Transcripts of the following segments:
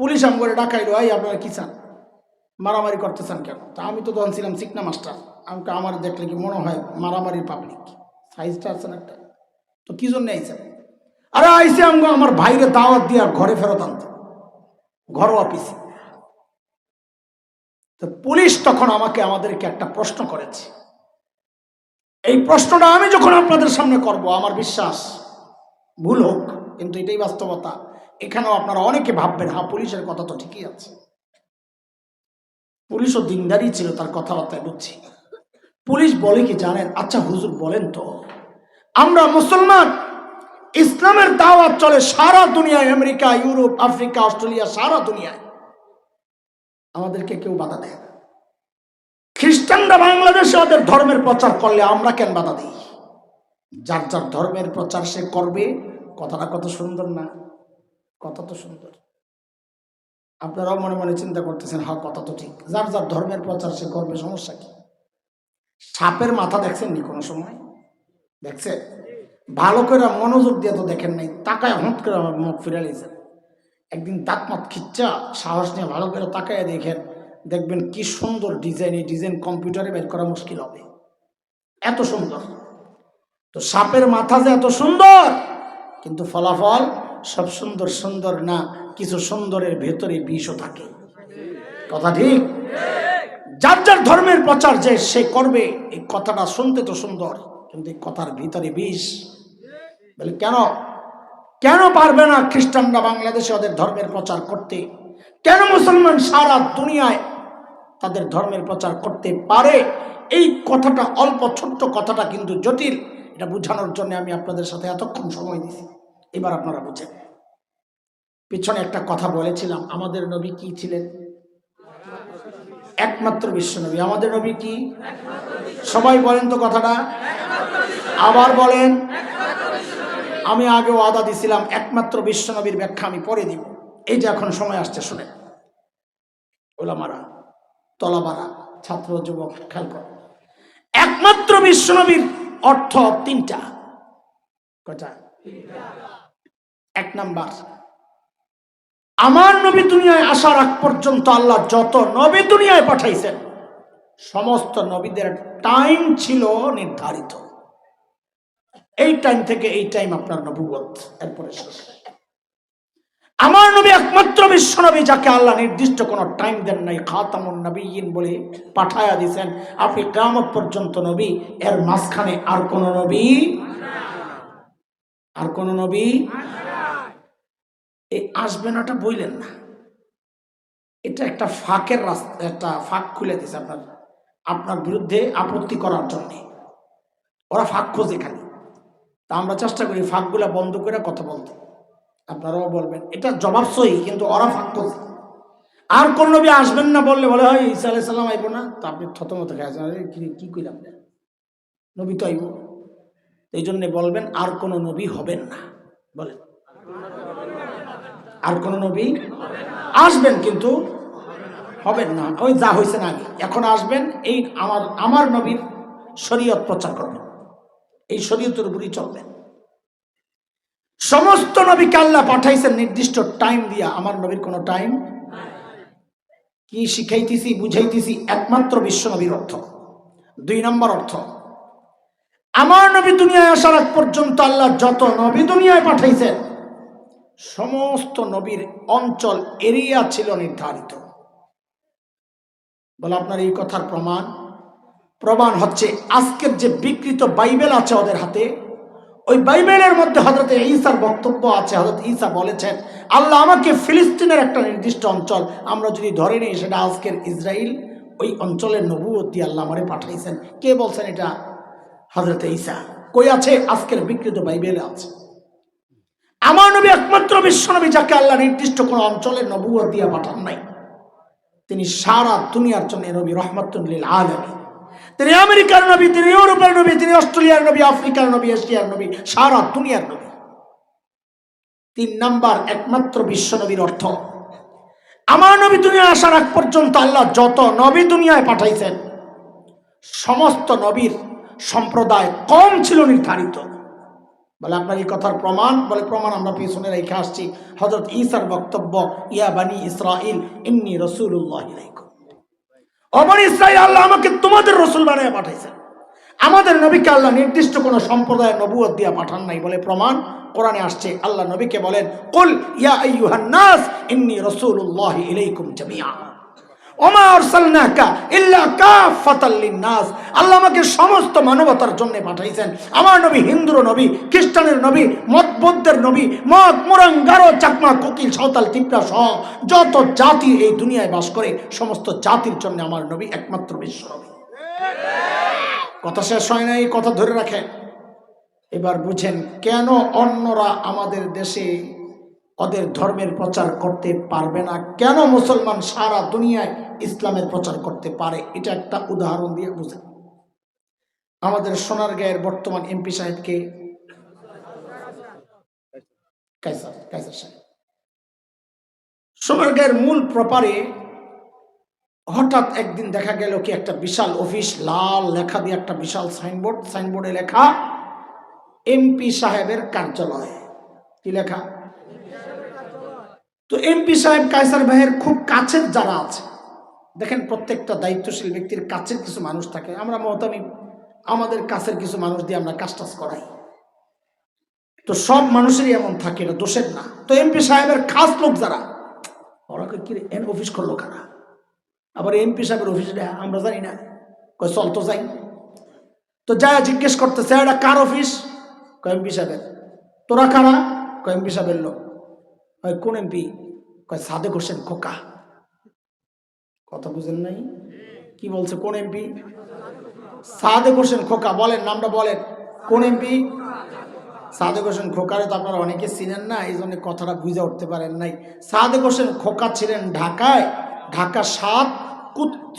Police আম করে ডাকাইলো এই আপনারা কি চান? মারামারি করতে চান কেন? তা আমি তো তখন ছিলাম চিকনা মাস্টার। আমাকে আমার দেখলে কি মনে হয় মারামারির পাবলিক সাইজটা আছেন একটা? তো কি জন্য আইছেন আরে আইসে আমগো আমার ভাইরে দাওয়াত দিয়ে আর ঘরে ফেরত আনতে। ঘর অফিসে তো পুলিশ তখন আমাকে, আমাদেরকে একটা প্রশ্ন করেছে। এই প্রশ্নটা আমি যখন আপনাদের সামনে করব, আমার বিশ্বাস ভুল হোক, কিন্তু এটাই বাস্তবতা। এখানেও আপনারা অনেকে ভাববেন হ্যাঁ পুলিশের কথা তো ঠিকই আছে। পুলিশও দিনদারি ছিল তার কথাবার্তায়, বুঝছি। পুলিশ বলে কি জানেন? আচ্ছা হুজুর বলেন তো। আমরা মুসলমান, ইসলামের দাওয়াত চলে সারা দুনিয়ায়, আমেরিকা, ইউরোপ, আফ্রিকা, অস্ট্রেলিয়া, সারা দুনিয়ায়। আমাদেরকে কেউ বাধা দেয় না। খ্রিস্টানরা বাংলাদেশে ওদের ধর্মের প্রচার করলে আমরা কেন বাধা দিই? যার যার ধর্মের প্রচার সে করবে কথাটা কত সুন্দর না। কথা তো সুন্দর। আপনারাও মনে মনে চিন্তা করতেছেন হা কথা তো ঠিক। যার যার ধর্মের প্রচার, সে করবে, সমস্যা কি? সাপের মাথা দেখছেন নি কোনো সময়? দেখছে ভালো করে মনোযোগ দিয়ে তো দেখেন নাই, তাকায় হট করে আমার মুখ ফিরে নিয়েছেন একদিন দাঁত মাত খিচ্চা, সাহস নিয়ে ভালো করে তাকায় দেখেন, দেখবেন কি সুন্দর ডিজাইন, এই ডিজাইন কম্পিউটারে বের করা মুশকিল হবে। এত সুন্দর। তো সাপের মাথা যে এত সুন্দর, কিন্তু ফলাফল সব সুন্দর সুন্দর না, কিছু সুন্দরের ভেতরে বিষও থাকে। কথা ঠিক? যার যার ধর্মের প্রচার যে সে করবে, এই কথাটা শুনতে তো সুন্দর, কিন্তু এই কথার ভিতরে বিষ। বলে, কেন? কেন পারবে না খ্রিস্টানরা বাংলাদেশে ওদের ধর্মের প্রচার করতে? কেন মুসলমান সারা দুনিয়ায় তাদের ধর্মের প্রচার করতে পারে? এই কথাটা, অল্প ছোট্ট কথাটা কিন্তু জটিল। এটা বোঝানোর জন্য আমি আপনাদের সাথে এতক্ষণ সময় দিছি এবার আপনারা বুঝেন। পিছনে একটা কথা বলেছিলাম, আমাদের নবী কি ছিলেন? একমাত্র বিশ্বনবী আমাদের নবী কি? সবাই বলেন তো কথাটা। আবার বলেন, আমি আগে ওয়াদা দিছিলাম, একমাত্র বিশ্বনবীর ব্যাখ্যা আমি পরে দিব। এই যে এখন সময় আসছে শুনে ওলামারা, তলাবারা, ছাত্র, যুবক, খেয়াল করো। একমাত্র বিশ্বনবীর অর্থ তিনটা। কটা এক নাম্বার। আমার নবী দুনিয়ায় আসার আগ পর্যন্ত আল্লাহ যত নবী দুনিয়ায় পাঠাইছেন, সমস্ত নবীদের টাইম ছিল নির্ধারিত। এই টাইম থেকে এই টাইম আপনার নবুবত এরপরে শেষ। আমার নবী একমাত্র বিশ্ব নবী যাকে আল্লাহ নির্দিষ্ট কোনো টাইম দেন নাই, খাতামুন নবীন বলে পাঠায়া দিছেন। আপনি গ্রামত পর্যন্ত নবী, এর মাঝখানে আর কোন নবী আর কোন নবী এই আসবে নাটা বইলেন না। এটা একটা ফাঁকের রাস্তা, একটা ফাঁক খুলে দিছে আপনার আপনার বিরুদ্ধে আপত্তি করার জন্যে। ওরা ফাঁক খোঁজে খালি। তা আমরা চেষ্টা করি ফাঁকগুলা বন্ধ করে কথা বলতে। আপনারাও বলবেন, এটা জবাব সহি, কিন্তু ওরা ফাঁক খোঁজে। আর কোন নবী আসবেন না বললে বলে হয় ঈসা আলাই সাল্লাম আইব না। তো আপনি থতমত খেয়ে আছেন আরে কি কি কইলাম নবী তো আইব। এই জন্যে বলবেন, আর কোনো নবী হবেন না। বলেন। আর কোন নবী আসবেন কিন্তু হবেন না। ওই যা হয়েছে না আগে। এখন আসবেন, এই আমার আমার নবীর শরীয়ত প্রচার করবেন। এই শরীয়তের উপরই চলবেন। সমস্ত নবীকে আল্লাহ পাঠাইছেন নির্দিষ্ট টাইম দিয়া। আমার নবীর কোনো টাইম কি শিখাইতেছি, বুঝাইতেছি, একমাত্র বিশ্ব নবীর অর্থ। দুই নম্বর অর্থ আমার নবী দুনিয়ায় আসার আগ পর্যন্ত আল্লাহ যত নবী দুনিয়ায় পাঠাইছেন, সমস্ত নবীর অঞ্চল, এরিয়া ছিল নির্ধারিত। বলে, আপনার এই কথার প্রমাণ? প্রমাণ হচ্ছে আজকের যে বিকৃত বাইবেল আছে ওদের হাতে, ওই বাইবেলের মধ্যে হজরত ঈসার বক্তব্য আছে। হজরত ঈসা বলেছেন, আল্লাহ আমাকে ফিলিস্তিনের একটা নির্দিষ্ট অঞ্চল, আমরা যদি ধরে নিই সেটা আজকের ইসরায়েল ওই অঞ্চলের নবুয়তি আল্লাহ আমারে পাঠাইছেন। কে বলছেন এটা? হজরত ঈসা, কই আছে? আজকের বিকৃত বাইবেলে আছে। আমার নবী একমাত্র বিশ্বনবী যাকে আল্লাহ নির্দিষ্ট কোনো অঞ্চলের নবুয় দিয়া পাঠান নাই। তিনি সারা দুনিয়ার জন্য নবী রহমতুল্লিল আলমী তিনি আমেরিকার নবী, তিনি ইউরোপের নবী, তিনি অস্ট্রেলিয়ার নবী, আফ্রিকার নবী, এশিয়ার নবী, সারা দুনিয়ার নবী। তিন নাম্বার একমাত্র বিশ্ব নবীর অর্থ, আমার নবী দুনিয়া আসার আগ পর্যন্ত আল্লাহ যত নবী দুনিয়ায় পাঠাইছেন, সমস্ত নবীর সম্প্রদায় কম ছিল নির্ধারিত। বলে, আপনার এই কথার প্রমাণ? বলে, প্রমাণ আমরা পেছনে রেখে আসছি। হজরত ঈসার বক্তব্য, ইয়া বানি ইসরাইল ইন্নি রসুল্লাহ অবনি ইসরাইল আল্লাহ আমাকে তোমাদের রসুল বানিয়ে পাঠাইছেন। আমাদের নবীকে আল্লাহ নির্দিষ্ট কোন সম্প্রদায়ের নবুয়ত দিয়া পাঠান নাই বলে প্রমাণ কোরআনে আসছে। আল্লাহ নবীকে বলেন, কুল ইয়া আইয়ুহান নাস, ইন্নী ইলাইকুম জামিআ। ওমা আরসালনাকা ইল্লা কাফাতাল লিন্নাস। আল্লাহ আমাকে সমস্ত মানবতার জন্য পাঠাইছেন। আমার নবী হিন্দুর নবী, খ্রিস্টানের নবী মত বৌদ্ধের নবী মত মুরাং, গারো, চাকমা, কোকিল, সাঁওতাল তিপ্রা সহ যত জাতি এই দুনিয়ায় বাস করে, সমস্ত জাতির জন্য আমার নবী একমাত্র বিশ্ব কথা শেষ হয় নাই, কথা ধরে রাখেন। এবার বুঝেন কেন অন্যরা আমাদের দেশে ওদের ধর্মের প্রচার করতে পারবে না। কেন মুসলমান সারা দুনিয়ায় ইসলামের প্রচার করতে পারে? এটা একটা উদাহরণ দিয়ে বুঝেন আমাদের সোনারগাঁয়ের বর্তমান এমপি সাহেবকে সাহেব। সোনারগাঁয়ের মূল প্রপারে হঠাৎ একদিন দেখা গেল কি একটা বিশাল অফিস লাল লেখা দিয়ে একটা বিশাল সাইনবোর্ড সাইনবোর্ডে লেখা, এমপি সাহেবের কার্যালয়। কি লেখা? তো এমপি সাহেব, কায়সার ভাইয়ের খুব কাছের যারা আছে, দেখেন প্রত্যেকটা দায়িত্বশীল ব্যক্তির কাছের কিছু মানুষ থাকে। আমরা মহতামি আমাদের কাছের কিছু মানুষ দিয়ে আমরা কাজ টাজ করাই। তো সব মানুষেরই এমন থাকে, এটা দোষের না। তো এমপি সাহেবের খাস লোক যারা, ওরা কি এন অফিস করল কারা? আবার এমপি সাহেবের অফিসে আমরা জানি না। কয়, চল তো যাই। তো যা জিজ্ঞেস করতেছে, এটা কার অফিস? কয় এমপি সাহেবের। তোরা কারা? কয় এমপি সাহেবের লোক। কয় কোন এমপি? কয়, সাদেক হোসেন খোকা। কথা বুঝেন নাই? কি বলছে কোন এমপি? সাদেক হোসেন খোকা, বলেন, নামটা বলেন। কোন এমপি? সাদেক হোসেন খোকারে তো আপনারা অনেকে চিনেন না, এই জন্য কথাটা বুঝে উঠতে পারেন নাই। সাদেক হোসেন খোকা ছিলেন ঢাকায় ঢাকা সাত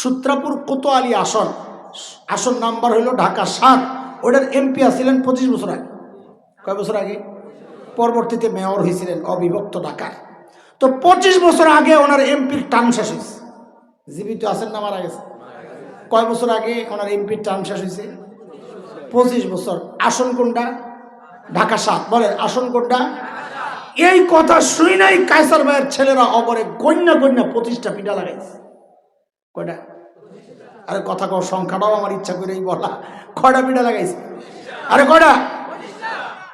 সূত্রাপুর কোতোয়ালি আসন। আসন নাম্বার হইল ঢাকা সাত। ওটার এমপি আসছিলেন পঁচিশ বছর আগে। কয় বছর আগে? পরবর্তীতে মেয়র হয়েছিলেন অবিভক্ত ঢাকার। তো পঁচিশ বছর আগে ওনার এমপির টার্ম শেষ হয়েছে। জীবিত আছেন না মারা গেছে কয় বছর আগে ওনার এমপির টার্ম শেষ হয়েছে? পঁচিশ বছর। আসন কোনটা? ঢাকা সাত। বলেন, আসন কোনটা? এই কথা শুই নাই কায়সার ভাইয়ের ছেলেরা অবরে গণ্য গণ্য পঁচিশটা পিঠা লাগাইছে। কয়টা? আরে কথা কর সংখ্যাটাও আমার ইচ্ছা করেই বলা। কয়টা পিঠা লাগাইছে? আরে কয়টা?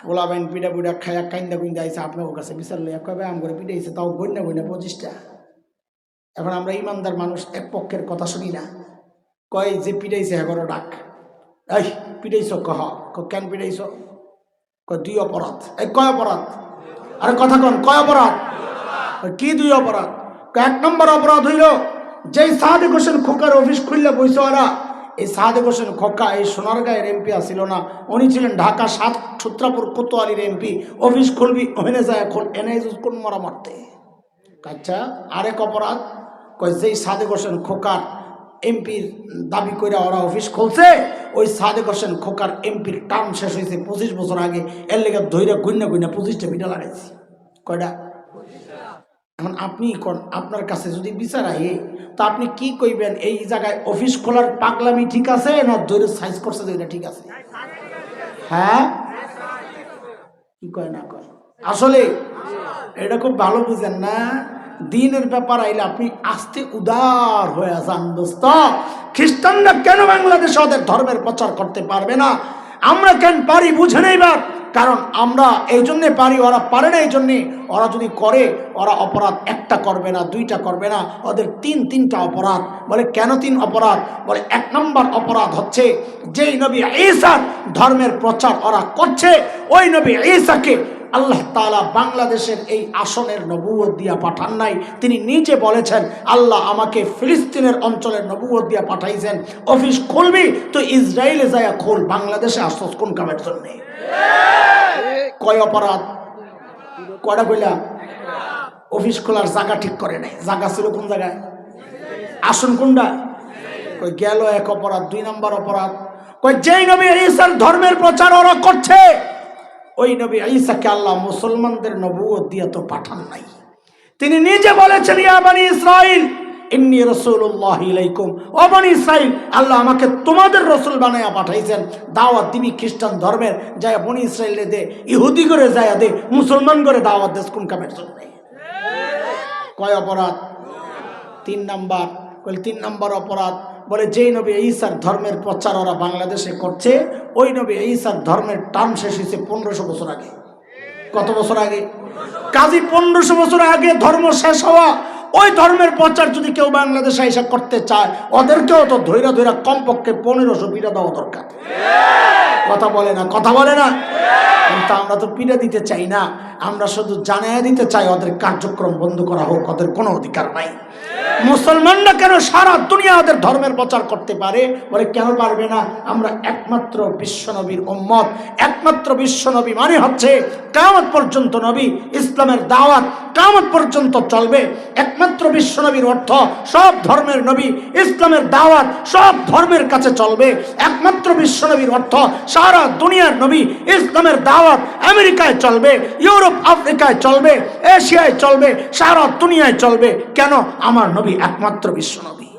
পোলা বাইন পিঠা পিঠা খায়া কাইন্দা কুইন্দা আইসে আপনার কাছে বিচার লইয়া কবে আম করে পিঠাইছে তাও গণ্য গণ্য পঁচিশটা। এখন আমরা ইমানদার মানুষ, এক পক্ষের কথা শুনি না। কয় যে পিটাইছে এগারো ডাক। এই, পিটাইছ কহ কেন পিটাইছ? কয় দুই অপরাধ। এই কয় অপরাধ? আরে কথা কন, কয় অপরাধ? কি দুই অপরাধ? এক নম্বর অপরাধ হইল, যেই সাহাদে হোসেন খোকার অফিস খুললে বইছে ওরা এই সাহাদে হোসেন খোকা, এই সোনারগাঁয়ের এমপি আসিল না উনি ছিলেন ঢাকা সাত সূত্রাপুর কোতোয়ালির এমপি অফিস খুলবি, ওখানে যায় এখন এনে কোন মরা মারতে। আচ্ছা আরেক অপরাধ, কয় যেই সাদেক হোসেন খোকার এমপির দাবি করে ওরা অফিস খুলছে, ওই সাদেক হোসেন খোকার এমপির টার্ম শেষ হয়েছে পঁচিশ বছর আগে। এর লেগে ধৈর্য গুন্না গুন্না পঁচিশটা পিঠা লাগাইছি। কয়টা? এখন আপনি আপনার কাছে যদি বিচার আহে, তো আপনি কি কইবেন? এই জায়গায় অফিস খোলার পাগলামি ঠিক আছে না ধৈর্য সাইজ করছে যেটা ঠিক আছে? হ্যাঁ? কি কয় না কয়? আসলে এটা খুব ভালো বুঝেন না। দিনের ব্যাপার আইলে আপনি আস্তে উদার হয়ে যান দোস্ত। খ্রিস্টানরা কেন বাংলাদেশে ওদের ধর্মের প্রচার করতে পারবে না? আমরা কেন পারি বুঝে নেইবার কারণ আমরা এই জন্যে পারি, ওরা পারে না এই জন্যে। ওরা যদি করে, ওরা অপরাধ একটা করবে না, দুইটা করবে না। ওদের তিন তিনটা অপরাধ। বলে, কেন তিন অপরাধ? বলে, এক নম্বর অপরাধ হচ্ছে যেই নবী ঈসার ধর্মের প্রচার ওরা করছে, ওই নবী ঈসাকে আল্লাহ তাআলা বাংলাদেশের এই আসনের নবুয়ত দিয়া পাঠান নাই। তিনি নিজে বলেছেন, আল্লাহ আমাকে ফিলিস্তিনের অঞ্চলের নবুয়ত দিয়া পাঠাইছেন। অফিস খুলবি, তো ইসরায়েলে যায় খোল, বাংলাদেশে আসছ কোন কামের জন্য? কয় অপরাধ? কয়টা কইলা? অফিস খোলার জায়গা ঠিক করে নাই। জায়গা ছিল কোন জায়গায়? আসন কোনটা? কই গেল এক অপরাধ, দুই নম্বর অপরাধ। কই যেই নবী ঈসার ধর্মের প্রচার ওরা করছে। ওই নবী ঈসাকে আল্লাহ মুসলমানদের নবুয়ত দিয়ে তো পাঠান নাই। তিনি নিজে বলেছেন ইয়া বানি ইসরাইল ইন্নি রসুল্লাহ ইলাইকুম। ও বনি ইসরাইল আল্লাহ আমাকে তোমাদের রসুল বানাইয়া পাঠাইছেন। দাওয়াত দিবি খ্রিস্টান ধর্মের যায় বনি ইসরায়েলে দে ইহুদি করে যায় দে মুসলমান করে দাওয়াত দেশ কোন কামের জন্য? কয় অপরাধ? তিন নাম্বার। তিন নাম্বার অপরাধ বলে, যেই নবী ঈসার ধর্মের প্রচার ওরা বাংলাদেশে করছে, ওই নবী ঈসার ধর্মের টান শেষ হয়েছে পনেরোশো বছর আগে। কত বছর আগে? কাজী, পনেরোশো বছর আগে ধর্ম শেষ হওয়া, ওই ধর্মের প্রচার যদি কেউ বাংলাদেশে এসে করতে চায়, ওদেরকেও তো ধৈরা ধৈরা কমপক্ষে পনেরোশো পিঠা দেওয়া দরকার। কথা বলে না, কথা বলে না। কিন্তু আমরা তো পিঠা দিতে চাই না। আমরা শুধু জানাইয়া দিতে চাই, ওদের কার্যক্রম বন্ধ করা হোক, ওদের কোনো অধিকার নাই। মুসলমানরা কেন সারা দুনিয়া ওদের ধর্মের প্রচার করতে পারে? বলে, কেন পারবে না? আমরা একমাত্র বিশ্বনবীর উম্মত। একমাত্র বিশ্বনবী মানে হচ্ছে কামত পর্যন্ত নবী, ইসলামের দাওয়াত কামত পর্যন্ত চলবে। একমাত্র বিশ্বনবীর অর্থ সব ধর্মের নবী, ইসলামের দাওয়াত সব ধর্মের কাছে চলবে। একমাত্র বিশ্বনবীর অর্থ সারা দুনিয়ার নবী, ইসলামের দাওয়াত আমেরিকায় চলবে, ইউরোপ, আফ্রিকায় চলবে, এশিয়ায় চলবে, সারা দুনিয়ায় চলবে। কেন? আমার নবী একমাত্র বিশ্বনবী